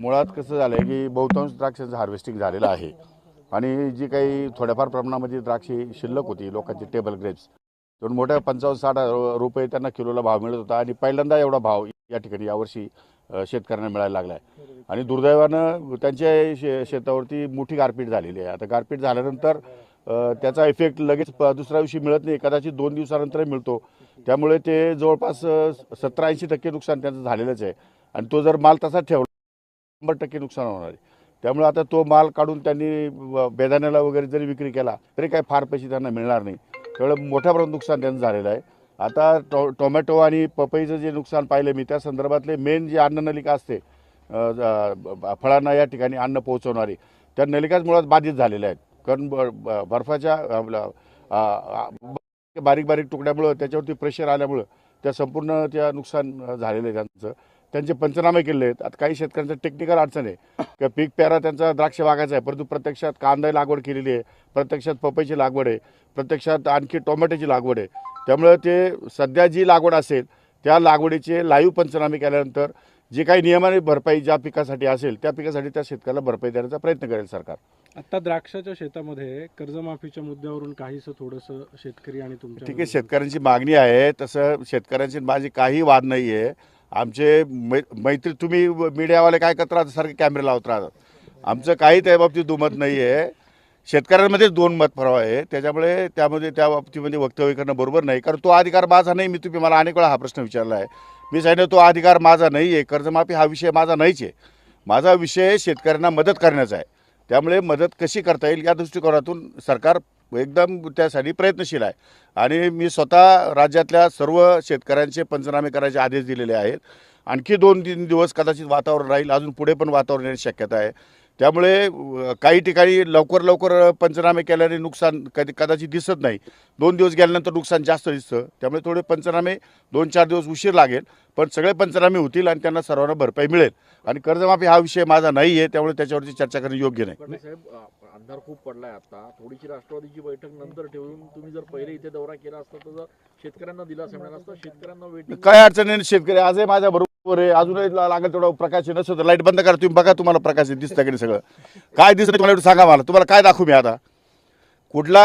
मुळात कसं झालं आहे की बहुतांश द्राक्षाचं हार्वेस्टिंग झालेलं आहे. आणि जी काही थोड्याफार प्रमाणामध्ये द्राक्षे शिल्लक होती लोकांची टेबल ग्रेप्स दोन मोठ्या पंचावन्न साठ रुपये त्यांना किलोला भाव मिळत होता आणि पहिल्यांदा एवढा भाव या ठिकाणी यावर्षी शेतकऱ्यांना मिळायला लागला आहे आणि दुर्दैवानं त्यांच्या शे शेतावरती मोठी गारपीट झालेली आहे. आता गारपीट झाल्यानंतर त्याचा इफेक्ट लगेच प- दुसऱ्या दिवशी मिळत नाही. कदाचित दोन दिवसानंतर मिळतो. त्यामुळे ते जवळपास सतरा ऐंशी टक्के नुकसान त्यांचं झालेलंच आहे. आणि तो जर माल तसाच ठेवला शंभर टक्के नुकसान होणार आहे. त्यामुळे आता तो माल काढून त्यांनी बेदाण्याला वगैरे जरी विक्री केला तरी काही फार पैसे त्यांना मिळणार नाही. त्यामुळे मोठ्या प्रमाणात नुकसान त्यांचं झालेलं आहे. आता टो टोमॅटो आणि पपईचं जे नुकसान पाहिलं मी त्या संदर्भातले मेन जी अन्ननलिका असते फळांना या ठिकाणी अन्न पोहोचवणारी त्या नलिकाच मुळात बाधित झालेल्या आहेत. कारण ब- ब- बर्फाच्या बारीक बारीक तुकड्यामुळं त्याच्यावरती प्रेशर आल्यामुळं त्या संपूर्ण त्या नुकसान झालेलं आहे त्यांचं. त्यांचे पंचनामे केले आहेत. आता काही शेतकऱ्यांचं टेक्निकल अडचण आहे. की पीक पेरा त्यांचा द्राक्ष बागाचा आहे. परंतु प्रत्यक्षात कांदा लागवड केलेली आहे. प्रत्यक्षात पपईची लागवड आहे. प्रत्यक्षात आणखी टोमॅटोची लागवड आहे. त्यामुळे ते सध्या जी लागवड असेल त्या लागवडीचे लाईव्ह पंचनामे केल्यानंतर जे काही नियमाने भरपाई ज्या पिकासाठी असेल त्या पिकासाठी त्या शेतकऱ्याला भरपाई देण्याचा प्रयत्न करेल सरकार. आता द्राक्षाच्या शेतामध्ये कर्जमाफीच्या मुद्द्यावरून काहीसं थोडंसं शेतकरी आणि तुमच्या ठीक आहे शेतकऱ्यांची मागणी आहे. तसं शेतकऱ्यांची माझी काही वाद नाही आहे आमचे मै मैत्री तुम्ही मीडियावाले काय करत राहतात सारखे कॅमेरे लावत राहतात. आमचं काही त्या बाबतीत दुमत नाही आहे शेतकऱ्यांमध्येच दोन मत फरव आहे. त्याच्यामुळे त्यामध्ये त्या बाबतीमध्ये वक्तव्य करणं बरोबर नाही. कारण तो अधिकार माझा नाही. मी तुम्ही मला अनेक वेळा हा प्रश्न विचारला आहे मी सांगितलं तो अधिकार माझा नाही आहे कर्जमाफी हा विषय माझा नाहीच. आहे माझा विषय शेतकऱ्यांना मदत करण्याचा आहे. त्यामुळे मदत कशी करता येईल या दृष्टिकोनातून सरकार एकदम त्यासाठी प्रयत्नशील आहे. आणि मी स्वतः राज्यातल्या सर्व शेतकऱ्यांचे पंचनामे करायचे आदेश दिलेले आहेत. आणखी दोन तीन दिवस कदाचित वातावरण राहील. अजून पुढे पण वातावरण येण्याची शक्यता आहे. त्यामुळे काही ठिकाणी लवकर लवकर पंचनामे केल्याने नुकसान कधी कदाचित दिसत नाही. दोन दिवस गेल्यानंतर नुकसान जास्त दिसतं. त्यामुळे थोडे पंचनामे दोन चार दिवस उशीर लागेल पण सगळे पंचनामे होतील आणि त्यांना सर्वांना भरपाई मिळेल. आणि कर्जमाफी हा विषय माझा नाही आहे त्यामुळे त्याच्यावरती चर्चा करणं योग्य नाही. अंधार खूप पडलाय आता. थोडीशी राष्ट्रवादीची बैठक नंतर ठेवून तुम्ही जर पहिले इथे दौरा केला असता तर शेतकऱ्यांना दिलासा मिळाला असता शेतकऱ्यांना काय अडचण नाही शेतकरी आजही माझ्या बरोबर अजूनही लागेल तेवढा प्रकाश आहे. लाइट बंद करा तुम्ही बघा तुम्हाला प्रकाश आहे, दिसतं की सगळं. काय दिसतं तुम्हाला एवढं सांगा मला. तुम्हाला काय दाखवू मी आता? कुठला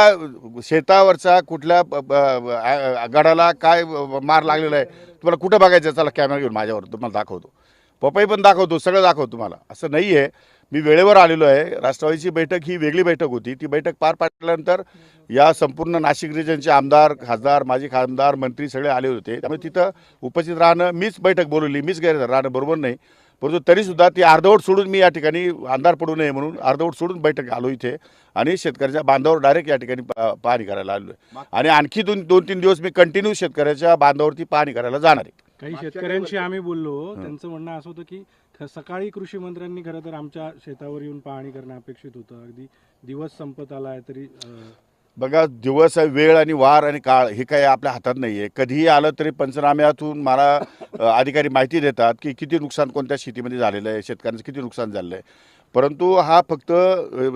शेतावरचा कुठल्या गडाला काय मार लागलेला आहे तुम्हाला कुठं बघायचं चला कॅमेरा घेऊन माझ्यावर तुम्हाला दाखवतो. पपई पण दाखवतो सगळं दाखवतो तुम्हाला. असं नाही आहे मी वेळेवर आलेलो आहे. राष्ट्रवादीची बैठक ही वेगळी बैठक होती. ती बैठक पार पाडल्यानंतर या संपूर्ण नाशिक रिजनचे आमदार खासदार माजी खासदार मंत्री सगळे आले होते. त्यामुळे तिथं उपस्थित राहणं मीच बैठक बोलवली मीच गैर राहणं बरोबर नाही. परंतु तरीसुद्धा ती अर्धवट सोडून मी या ठिकाणी अंधार पडू नये म्हणून अर्धवट सोडून बैठक आलो इथे. आणि शेतकऱ्याच्या बांधावर डायरेक्ट या ठिकाणी पाहणी करायला आलो. आहे आणि आणखी दोन दोन तीन दिवस मी कंटिन्यू शेतकऱ्याच्या बांधावरती पाहणी करायला जाणार आहे. काही शेतकऱ्यांशी आम्ही बोललो. त्यांचं म्हणणं असं होतं की सकाळी कृषी मंत्र्यांनी खरं तर आमच्या शेतावर येऊन पाहणी करणं अपेक्षित होतं. अगदी दिवस संपत आलाय तरी अं, बघा दिवस वेळ आणि वार आणि काळ हे काही आपल्या हातात नाही आहे कधीही आलं तरी पंचनाम्यातून मला अधिकारी माहिती देतात की किती नुकसान कोणत्या शेतीमध्ये झालेलं आहे शेतकऱ्यांचं किती नुकसान झालेलं आहे. परंतु हा फक्त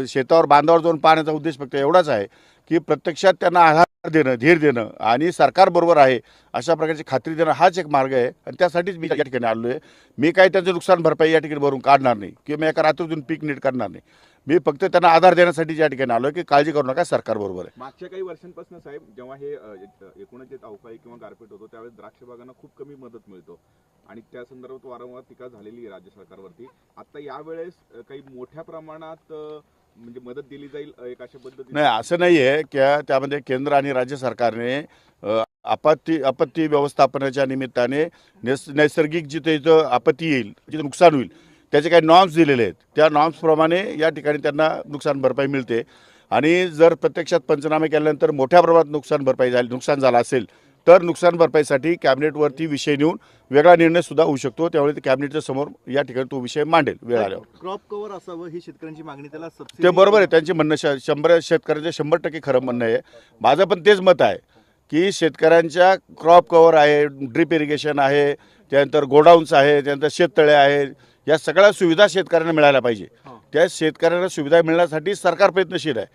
शेतावर बांधावर जाऊन पाहण्याचा उद्देश फक्त एवढाच आहे की प्रत्यक्षात त्यांना आधार देणं धीर देणं आणि सरकार बरोबर आहे अशा प्रकारची खात्री देणं हाच एक मार्ग आहे. आणि त्यासाठीच मी या ठिकाणी आलो आहे मी काही त्यांचं नुकसान भरपाई या ठिकाणी भरून काढणार नाही किंवा मी एका रात्रीतून पीक नीट करणार नाही. मी फक्त त्यांना आधार देण्यासाठी या ठिकाणी आलो आहे की काळजी करू नका सरकार बरोबर आहे. मागच्या काही वर्षांपासून साहेब जेव्हा हे एकूणच अवकाळी किंवा गारपीट होतो त्यावेळेस द्राक्ष बागांना खूप कमी मदत मिळतो. आणि त्या संदर्भात वारंवार टीका झालेली आहे राज्य सरकारवरती. आता यावेळेस काही मोठ्या प्रमाणात म्हणजे मदत दिली जाईल एक अशा पद्धतीने? नाही असं नाही आहे की त्यामध्ये केंद्र आणि राज्य सरकारने आपत्ती आपत्ती व्यवस्थापनाच्या निमित्ताने नैसर्गिक जिथे जिथं आपत्ती येईल जिथं नुकसान होईल त्याचे काही नॉर्म्स दिलेले आहेत. त्या नॉर्म्सप्रमाणे या ठिकाणी त्यांना नुकसान भरपाई मिळते. आणि जर प्रत्यक्षात पंचनामे केल्यानंतर मोठ्या प्रमाणात नुकसान भरपाई झाली नुकसान झालं असेल तर नुकसान भरपाईसाठी कॅबिनेटवरती विषय नेऊन वेगळा निर्णय सुद्धा होऊ शकतो. त्यावेळी ते कॅबिनेटच्या समोर या ठिकाणी तो विषय मांडेल वेळ आल्यावर. क्रॉप कव्हर असावं ही शेतकऱ्यांची मागणी त्याला ते बरोबर आहे. त्यांचे म्हणणं श शंभर शेतकऱ्यांचे शंभर टक्के खरं म्हणणं आहे. माझं पण तेच मत आहे की शेतकऱ्यांच्या क्रॉप कव्हर आहे ड्रिप इरिगेशन आहे त्यानंतर गोडाऊन्स आहे त्यानंतर शेततळे आहे या सगळ्या सुविधा शेतकऱ्यांना मिळायला पाहिजे. त्या शेतकऱ्यांना सुविधा मिळण्यासाठी सरकार प्रयत्नशील आहे.